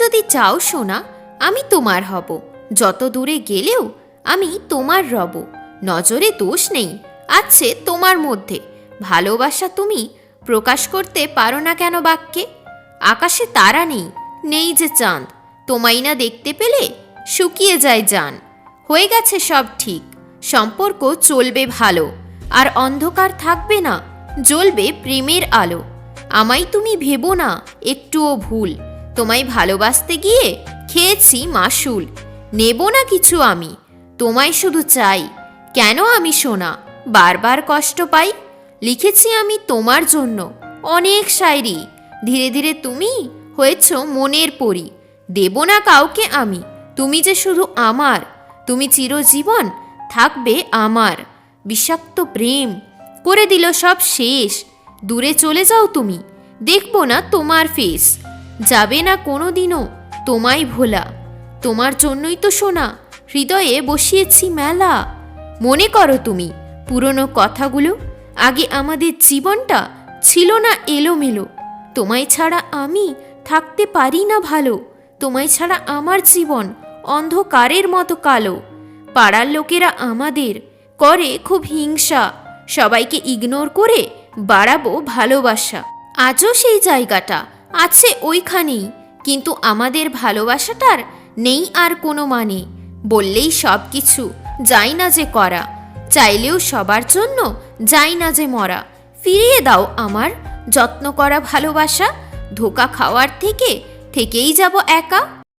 যদি চাও, সোনা, আমি তোমার হব। যত দূরে গেলেও আমি তোমার রব। নজরে দোষ নেই, আছে তোমার মধ্যে। ভালোবাসা তুমি প্রকাশ করতে পারো না কেন বাক্যে? আকাশে তারা নেই নেই যে চাঁদ। তোমাই না দেখতে পেলে শুকিয়ে যায় যান হয়ে গেছে সব ঠিক, সম্পর্ক চলবে ভালো। আর অন্ধকার থাকবে না, জ্বলবে প্রেমের আলো। আমায় তুমি ভেবো না, একটুও ভুল। তোমায় ভালোবাসতে গিয়ে খেয়েছি মাসুল নেব না কিছু আমি। তোমায় শুধু চাই। কেন আমি শোনা বারবার কষ্ট পাই। লিখেছি আমি তোমার জন্য। অনেক শায়রি। ধীরে ধীরে তুমি হয়েছ মনের পরি। দেব না কাউকে আমি। তুমি যে শুধু আমার। তুমি চিরজীবন থাকবে আমার। বিষাক্ত প্রেম করে দিল সব শেষ। দূরে চলে যাও তুমি। দেখব না তোমার ফেস যাবে না কোনো দিনও তোমায় ভোলা। তোমার জন্যই তো শোনা হৃদয়ে বসিয়েছি মেলা। মনে করো তুমি, পুরনো কথাগুলো আগে আমাদের জীবনটা ছিল না এলোমেলো। তোমায় ছাড়া আমি থাকতে পারি না ভালো। তোমায় ছাড়া আমার জীবন অন্ধকারের মতো কালো। পাড়ার লোকেরা আমাদের করে খুব হিংসা। সবাইকে ইগনোর করে বাড়াবো ভালোবাসা। আজও সেই জায়গাটা আছে ওইখানেই, কিন্তু আমাদের ভালোবাসাটার নেই আর কোনো মানে। বললেই সব কিছু, যাই না যে করা। চাইলেও সবার জন্য যাই না যে মরা। ফিরিয়ে দাও আমার যত্ন করা ভালোবাসা, ধোকা খাওয়ার থেকে, থেকেই যাব একা।